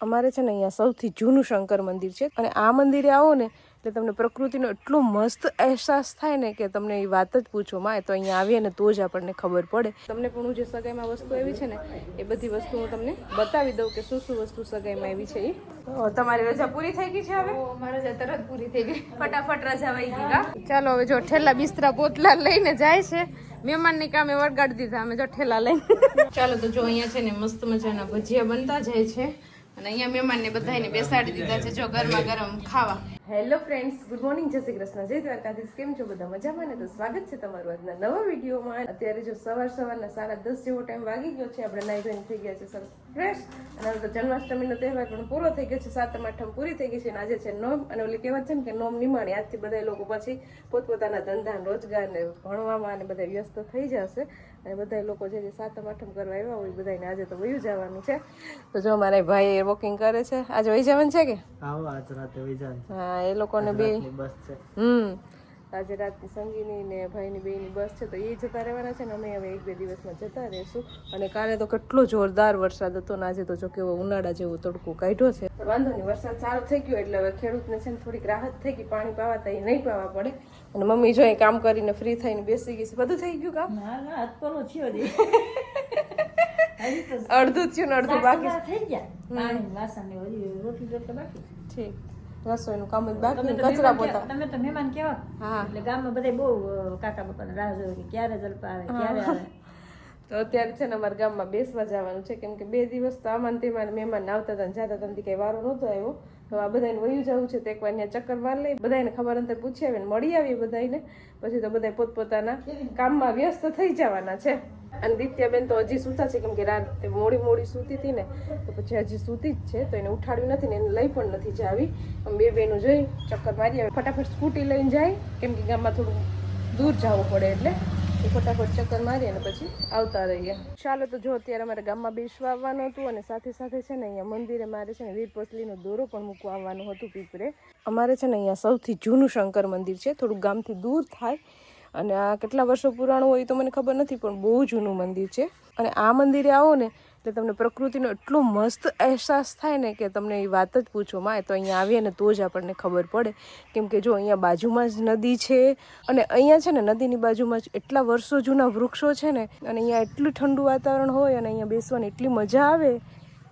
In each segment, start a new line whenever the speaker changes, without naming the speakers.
અમારે છે ને અહીંયા સૌથી જૂનું શંકર મંદિર છે. અને આ મંદિરે આવો ને એટલે તમને પ્રકૃતિનો એટલો મસ્ત અહેસાસ થાય ને કે તમને એ વાત જ પૂછો માં તો અહીંયા આવીએ ને તો જ આપણને ખબર પડે. તમને પણ હું જે સગાઈમાં વસ્તુ એવી છે ને એ બધી વસ્તુ હું તમને બતાવી દઉં કે શું શું વસ્તુ સગાઈમાં એવી છે એ તમારી રજા પૂરી થઈ ગઈ છે હવે?
મારે રજા તરત પૂરી થઈ ગઈ.
ફટાફટ રજા વહી ગઈ ચાલો હવે જો ઠેલા બિસ્તરા પોતલા લઈને જાય છે. મહેમાનને કામે વળગાડી દીધા અમે જો ઠેલા લઈને. ચાલો તો જો અહીંયા છે ને મસ્ત મજાના ભજીયા બનતા જાય છે. અને અહીંયા મહેમાનને બધાને બેસાડી દીધા છે જો ગરમા ગરમ ખાવા. હેલો ફ્રેન્ડ્સ ગુડ મોર્નિંગ જય શ્રી કૃષ્ણ જય દ્વારકાધીશ કેમ છો બધા મજામાં ને? તો સ્વાગત છે તમારું આજના નવા વિડીયોમાં. અત્યારે જો સવાર સવારના સાડા દસ જેવો ટાઈમ વાગી ગયો છે આપણે નાઈ ધોઈને થઈ ગયા છે સરસ ફ્રેશ અને હવે તો જન્માષ્ટમીનો તહેવાર પણ પૂરો થઈ ગયો છે સાતમ આઠમ પૂરી થઈ ગઈ છે અને આજે છે નોમ. અને ઓલી કહેવત છે ને કે નોમ નિમાણી. આજથી બધા લોકો પછી પોતપોતાના ધંધા રોજગાર ને ભણવામાં અને બધા વ્યસ્ત થઈ જશે. અને બધા લોકો જે સાતમ આઠમ કરવા આવ્યા હોય બધાને આજે તો વયું જવાનું છે. તો જો મારા ભાઈ વોકિંગ કરે છે. આજે વહી જવાનું છે કે?
હા આજ રાતે વિજાન
હા એ લોકોને બે
બસ છે.
હમ આજે રાતની સંગીની ને ભાઈની બેની બસ છે તો એ જતા રહેવાના છે ને અમે હવે એક બે દિવસમાં જતા રહેશું. અને કાલે તો કેટલો જોરદાર વરસાદ હતો ને આજે તો જો કેવો ઉનાળા જેવો તડકો કાઢ્યો છે. વાંધો નહીં વરસાદ સારો થઈ ગયો એટલે હવે ખેડૂતને છે ને થોડીક રાહત થઈ ગઈ પાણી પાવાતા એ નહીં પાવા પડે. અને મમ્મી જો એ કામ કરીને ફ્રી થઈને બેસી ગઈ છે બધું થઈ ગયું કામ?
ના ના પલો થયો દે
અડધું થયું ને અડધું બાકી
થઈ ગયા. પાણી વાસણ ને રોટલી રોટલી બાકી
ઠીક. રસોઈનું કામ જ બાકી કચરા પોતા.
તમે તો મહેમાન કેવા?
હા.
એટલે ગામમાં બધા બહુ કાકા બાપાને રાહ જોવે કે ક્યારે જલપા આવે ક્યારે આવે.
તો અત્યારે છે ને અમારા ગામમાં બેસવા જવાનું છે કેમ કે બે દિવસ તો આમાં તેમાં મહેમાન આવતા હતા જતા હતા કઈ વારો નહોતો આવ્યો. તો આ બધાને વયું જવું છે તો એકવાર ત્યાં ચક્કર માર લઈ બધાને ખબર અંતર પૂછી આવીને મળી આવીએ બધાને પછી તો બધા પોતપોતાના કામમાં વ્યસ્ત થઈ જવાના છે. અને દિત્યાબેન તો હજી સૂતા છે, કેમ કે રાત મોડી મોડી સૂતી હતી ને, તો પછી હજી સૂતી જ છે, તો એને ઉઠાડ્યું નથી ને એને લઈ પણ નથી જાવી. આમ બે બેનું જોઈ, ચક્કર મારી આવે, ફટાફટ સ્કૂટી લઈને જાય, કેમ કે ગામમાં થોડું દૂર જવું પડે એટલે, તો ફટાફટ ચક્કર મારી અને પછી આવતા રહીએ. ચાલો તો જો, અત્યારે અમારે ગામમાં બેસવા આવવાનું હતું અને સાથે સાથે છે ને અહીંયા મંદિરે મારે છે ને વીર પસલીનો દોરો પણ મૂકવા આવવાનું હતું પીપરે. અમારે છે ને અહીંયા સૌથી જૂનું શંકર મંદિર છે થોડુંક ગામથી દૂર થાય અને આ કેટલા વર્ષો પુરાણું હોય તો મને ખબર નથી, પણ બહુ જૂનું મંદિર છે. અને આ મંદિરે આવો ને, એટલે તમને પ્રકૃતિનો એટલો મસ્ત અહેસાસ થાય ને કે તમને એ વાત જ પૂછો માં તો અહીંયા આવીએ ને તો જ આપણને ખબર પડે. કેમ કે જો અહીંયા બાજુમાં જ નદી છે, અને અહીંયા છે ને, નદીની બાજુમાં જ એટલા વર્ષો જૂના વૃક્ષો છે ને, અને અહીંયા એટલું ઠંડુ વાતાવરણ હોય અને અહીંયા બેસવાની એટલી મજા આવે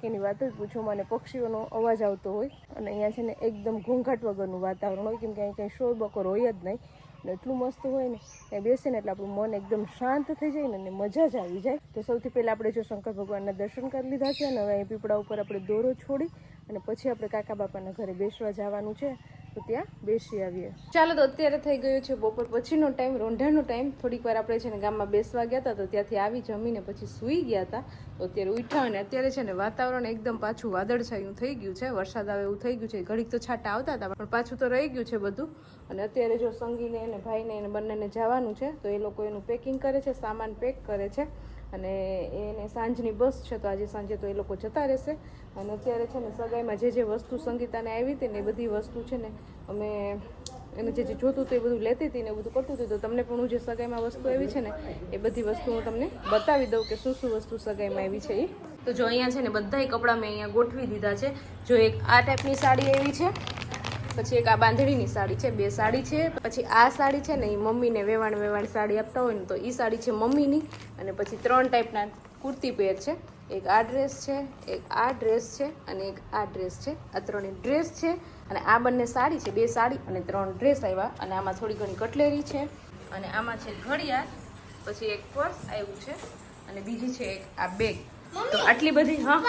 કે એની વાત જ પૂછો, મને પક્ષીઓનો અવાજ આવતો હોય. અને અહીંયા છે ને, એકદમ ઘોંઘાટ વગરનું વાતાવરણ હોય, કેમ કે અહીં કંઈ શોર બકોર હોય જ નહીં. ને એટલું મસ્ત હોય ને, ત્યાં બેસે ને એટલે આપણું મન એકદમ શાંત થઈ જાય ને અને મજા જ આવી જાય. તો સૌથી પહેલાં આપણે જો શંકર ભગવાનના દર્શન કરી લીધા છે અને હવે અહીં પીપળા ઉપર આપણે દોરો છોડી અને પછી આપણે કાકા બાપાના ઘરે બેસવા જવાનું છે. તો ત્યાં બેસી આવીએ. ચાલો તો અત્યારે થઈ ગયો છે બપોર પછીનો ટાઈમ, રોંઢાનો ટાઈમ. થોડીક વાર આપણે છે ને ગામમાં બેસવા ગયા હતા તો ત્યાંથી આવી જમીને પછી સૂઈ ગયા હતા. તો અત્યારે ઉઠ્યા અને અત્યારે છે ને વાતાવરણ એકદમ પાછું વાદળછાયું થઈ ગયું છે. વરસાદ આવે એવું થઈ ગયું છે. ઘડીક તો છાંટા આવતા હતા, પણ પાછું તો રહી ગયું છે બધું. અને અત્યારે જો સંગીને એને ભાઈને એને બંનેને જવાનું છે, તો એ લોકો એનું પેકિંગ કરે છે, સામાન પેક કરે છે. અને એને સાંજની બસ છે, તો આજે સાંજે તો એ લોકો જતા રહેશે. અને અત્યારે છે ને સગાઈમાં જે જે વસ્તુ સંગીતાને આવી હતી ને એ બધી વસ્તુ છે ને અમે એને જે જે જોતું હતું એ બધું લેતી હતી ને બધું કરતું હતું. તો તમને પણ હું જે સગાઈમાં વસ્તુ આવી છે ને એ બધી વસ્તુ હું તમને બતાવી દઉં કે શું શું વસ્તુ સગાઈમાં આવી છે એ. તો જો અહીંયા છે ને બધાય કપડાં મેં અહીંયા ગોઠવી દીધા છે. જો એક આ ટાઈપની સાડી એવી છે પછી એક આ બાંધણીની સાડી છે બે સાડી છે પછી આ સાડી છે ને એ મમ્મીને વેવાણ વેવાણ સાડી આપતા હોય ને તો એ સાડી છે મમ્મીની અને પછી ત્રણ ટાઈપના કુર્તી પેર છે એક આ ડ્રેસ છે એક આ ડ્રેસ છે અને એક આ ડ્રેસ છે. આ ત્રણેય ડ્રેસ છે અને આ બંને સાડી છે બે સાડી અને ત્રણ ડ્રેસ આવ્યા અને આમાં થોડી ઘણી કટલેરી છે અને આમાં છે ઘડિયાળ પછી એક પર્સ આવ્યું છે અને બીજી છે એક આ બેગ. તો આટલી બધી હા?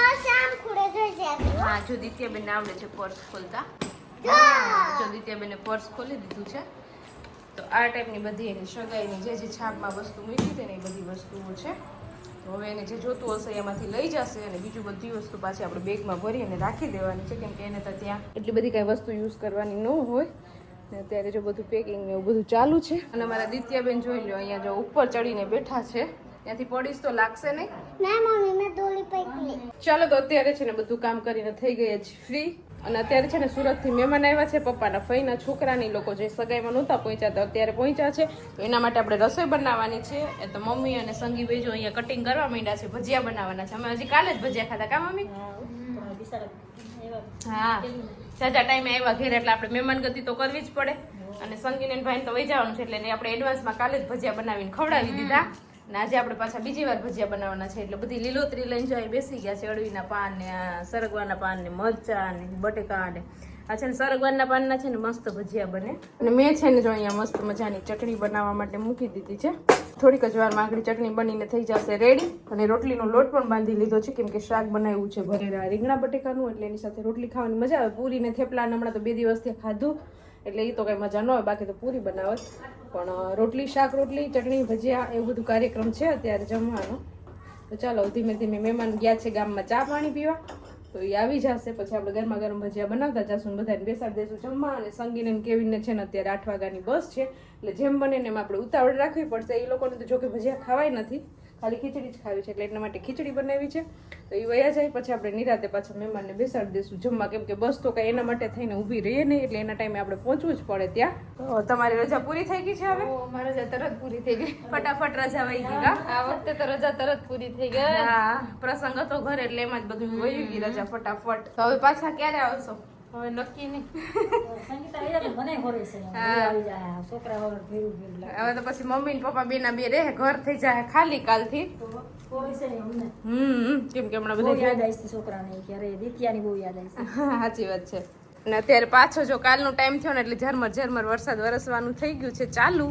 હા જો દિત્યાબેન આવડે છે પર્સ ખોલતા. જો દિત્યાબેને પર્સ ખોલી દીધું છે. તો આ ટાઈપની બધી એની સગાઈની જે જે છાપમાં વસ્તુ મૂકી હતી ને એ બધી વસ્તુઓ છે. તો હવે એને જે જોતું હશે એમાંથી લઈ જશે અને બીજું બધી વસ્તુ પાછી આપણે બેગમાં ભરી અને રાખી દેવાની છે કેમ કે એને તો ત્યાં એટલી બધી કાંઈ વસ્તુ યુઝ કરવાની ન હોય. ને અત્યારે જો બધું પેકિંગ ને એવું બધું ચાલુ છે. અને મારા દિત્યાબેન જોઈ લો અહીંયા જો ઉપર ચડીને બેઠા છે. ત્યાંથી પડીશ તો લાગશે નહીં.
ના મમ્મી મેં દોરી પકડી.
ચાલો તો અત્યારે છે ને બધું કામ કરીને થઈ ગયા છે ફ્રી અને અત્યારે છે ને સુરતથી મહેમાન આવ્યા છે પપ્પાના ફઈના છોકરાની લોકો જે સગાઈમાં નહોતા પહોંચ્યા તો અત્યારે પહોંચ્યા છે. એના માટે આપણે રસોઈ બનાવવાની છે. એ તો મમ્મી અને સંગી બેજો અહીંયા કટિંગ કરવા માંડ્યા છે ભજીયા બનાવવાના છે. અમે હજી કાલે જ ભજીયા ખાધા કા મમ્મી?
હા,
સાચા જાજા ટાઈમે આવ્યા ઘેર એટલે આપણે મહેમાન ગતિ તો કરવી જ પડે. અને સંગીને ભાઈ તો વહી જવાનું છે એટલે આપણે એડવાન્સમાં કાલે જ ભજીયા બનાવીને ખવડાવી દીધા. અને આજે આપણે પાછા બીજી વાર ભજીયા બનાવવાના છે. એટલે બધી લીલોતરી લઈને જાય બેસી ગયા છે અળવીના પાન ને સરગવાના પાન ને મરચા ને બટેકા ને આ છે ને સરગવાના પાનના છે ને મસ્ત ભજીયા બને. અને મેં છે ને જો અહીંયા મસ્ત મજાની ચટણી બનાવવા માટે મૂકી દીધી છે. થોડીક જ વારમાં આગળ ચટણી બનીને થઈ જશે રેડી અને રોટલીનો લોટ પણ બાંધી લીધો છે, કેમ કે શાક બનાવ્યું છે ભરેલા રીંગણા બટેકાનું, એટલે એની સાથે રોટલી ખાવાની મજા આવે. પૂરી ને થેપલા ને હમણાં તો બે દિવસથી ખાધું, એટલે એ તો કઈ મજા ન આવે, બાકી તો પૂરી બનાવત. પણ રોટલી, શાક, રોટલી, ચટણી, ભજીયા એવું બધું કાર્યક્રમ છે અત્યારે જમવાનો. તો ચાલો, ધીમે ધીમે મહેમાન ગયા છે ગામમાં ચા પાણી પીવા. તો એ આવી જશે, પછી આપણે ગરમા ગરમ ભજીયા બનાવતા જશું બધાને બેસાડી દઈશું જમવા. અને સંગીને કેવીને છે ને અત્યારે આઠ વાગ્યાની બસ છે. એટલે જેમ બને એમ આપણે ઉતાવળ રાખવી પડશે. એ લોકોને તો જોકે ભજીયા ખાવાય નથી. ખાલી ખીચડી જ ખાવી છે એટલે એટલા માટે ખીચડી બનાવી છે. તો એ વયા જાય પછી આપણે નિરાતે પાછા મહેમાનને બેસાડી દઈશું જમવા. કેમ કે બસ તો કઈ એના માટે થઈને ઊભી રહીએ નહીં એટલે એના ટાઈમે આપણે પહોંચવું જ પડે ત્યાં. તો તમારી રજા પૂરી થઈ ગઈ છે હવે?
મારા રજા તરત પૂરી થઈ ગઈ.
ફટાફટ રજા વહી ગઈ
આ વખતે તો રજા તરત પૂરી થઈ ગઈ.
હા પ્રસંગ હતો ઘરે એટલે એમાં જ બધું વહી ગઈ રજા ફટાફટ. તો હવે પાછા ક્યારે આવશો?
હવે નક્કી નહીં.
તો
હવે પછી મમ્મી ને પપ્પા બેના બે રહે ઘર થઈ જાય ખાલી કાલથી.
હોરે છે ને. અમને
હમ. કેમ કે હમણાં બધા
યાદ આવી છોકરાને કે દિત્યાની બહુ યાદ આવી
સાચી વાત છે. અને અત્યારે પાછો જો કાલનો ટાઈમ થયો ને એટલે ઝરમર ઝરમર વરસાદ વરસવાનું થઈ ગયું છે ચાલુ.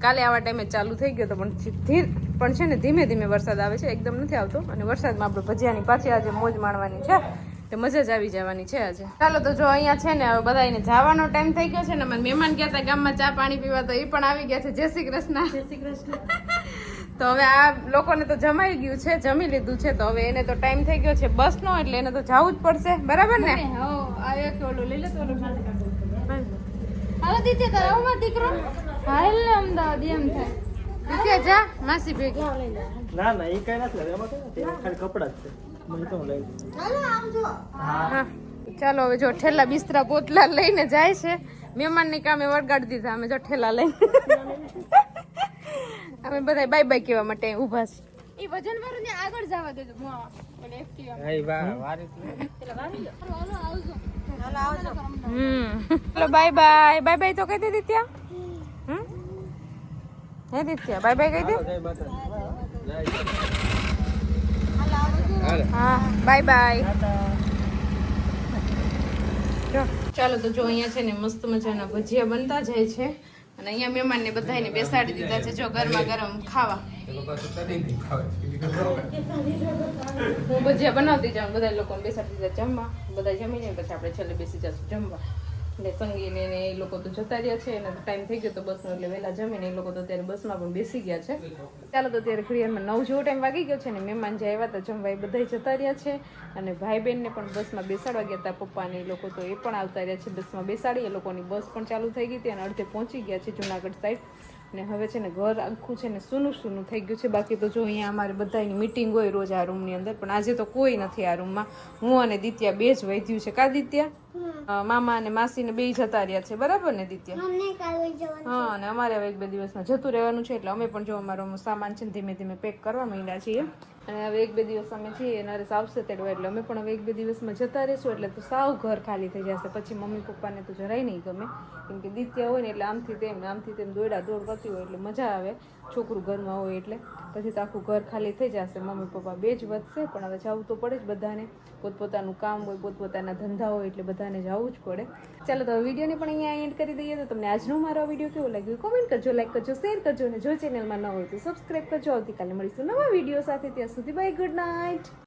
કાલે આવા ટાઈમે ચાલુ થઈ ગયો હતો પણ ધીર પણ છે ને ધીમે ધીમે વરસાદ આવે છે એકદમ નથી આવતો. અને વરસાદમાં આપણે ભજીયાની પાછી આજે મોજ માણવાની છે. તો મજા જ આવી જવાની છે આજે. ચાલો તો જો અહીંયા છે ને હવે બધાને જવાનો ટાઈમ થઈ ગયો છે ને મને મહેમાન ગયા હતા ગામમાં ચા પાણી પીવા તો એ પણ આવી ગયા છે. જય શ્રી કૃષ્ણ.
જય શ્રી કૃષ્ણ.
તો હવે આ લોકોને તો જમાઈ ગયું છે જમી લીધું છે તો હવે એને તો ટાઈમ થઈ ગયો છે બસનો એટલે એને તો જવું જ પડશે. બરાબર ને?
હા આ ઓલું લઈ લે હાલો દીદી તારા આવો દીકરો? હાલ ને અમદાવાદ એમ થાય.
કે જા માસી ભેગી.
ના ના એ કઈ નથી એમાં કઈ નથી? એમાં ખાલી કપડા જ છે.
ચાલો હવે જો ઠેલા બિસ્તરા પોતલા લઈને જાય છે. મહેમાનની કામે વળગાડી દીધા. અમે જો ઠેલા લઈને. અમે બધા બાય બાય કહેવા માટે ઊભા છે
એ વજન વાળું ને આગળ જવા દેજો.
હમ. Bye bye. બાય બાય તો કહી દે દિત્યા. હમ. હે દિત્યા બાય બાય કહી દે. હા બાય બાય. ચાલો તો જો અહીંયા છે ને મસ્ત મજાના ભજીયા બનતા જાય છે. અને અહીંયા મહેમાનને બધાને બેસાડી દીધા છે જો ગરમા ગરમ ખાવા. હું ભજીયા બનાવતી જાઉં બધા લોકોને બેસાડી દીધા જમવા. બધા જમીને પછી આપણે છેલ્લે બેસી જશું જમવા. એટલે સંગીને એ લોકો તો જતા રહ્યા છે, એનો ટાઈમ થઈ ગયો તો બસનો એટલે વહેલા જમીને એ લોકો તો અત્યારે બસમાં પણ બેસી ગયા છે. ચાલો તો અત્યારે ઘડિયાળમાં નવ જેવો ટાઈમ વાગી ગયો છે ને મહેમાન જે આવ્યા હતા, જમવા એ બધા જતા રહ્યા છે અને ભાઈ બહેનને પણ બસમાં બેસાડવા ગયા હતા પપ્પાને એ લોકો તો એ પણ આવતા રહ્યા છે બસમાં બેસાડી, એ લોકોની બસ પણ ચાલુ થઈ ગઈ હતી અને અડધે પહોંચી ગયા છે જુનાગઢ સાઈડ ને હવે છે ને ઘર આખું છે ને સૂનું સૂનું થઈ ગયું છે, બાકી તો જો અહીંયા અમારે બધાની મિટિંગ હોય રોજ આ રૂમની અંદર, પણ આજે તો કોઈ નથી આ રૂમમાં હું અને દિત્યા બે જ વૈધ્યું છે. કા દિત્યા? મામા અને માસી ને બે જતા રહ્યા છે. બરાબર ને દિત્યા? હા અને અમારે હવે એક બે દિવસમાં જતું રહેવાનું છે એટલે અમે પણ જો અમારો સામાન છે ધીમે ધીમે પેક કરવા માંડ્યા છીએ. અને હવે એક બે દિવસ અમે છીએ નરેશ આવશે તેડવા એટલે અમે પણ હવે એક બે દિવસમાં જતા રહીશું, એટલે તો સાવ ઘર ખાલી થઈ જશે. પછી મમ્મી પપ્પાને તો જરાય નહીં ગમે. કેમ કે દિત્યા હોય ને એટલે આમથી તેમ આમથી તેમ દોડા દોડ કરતી હોય એટલે મજા આવે. છોકરું ઘરમાં હોય એટલે. પછી તો આખું ઘર ખાલી થઈ જશે. મમ્મી પપ્પા બે જ વધશે, પણ હવે જવું તો પડે જ બધાને. પોતપોતાનું કામ હોય, પોતપોતાના ધંધા હોય એટલે બધાને જવું જ પડે. ચાલો તો વિડીયોને પણ અહીંયા એન્ડ કરી દઈએ તો તમને આજનો મારો વીડિયો કેવો લાગ્યો? કોમેન્ટ કરજો લાઈક કરજો શેર કરજો, અને જો ચેનલમાં ન હોય તો સબસ્ક્રાઈબ કરજો. આવતીકાલે મળીશું નવા વીડિયો સાથે. ત્યાં સુધી બાય ગુડ નાઇટ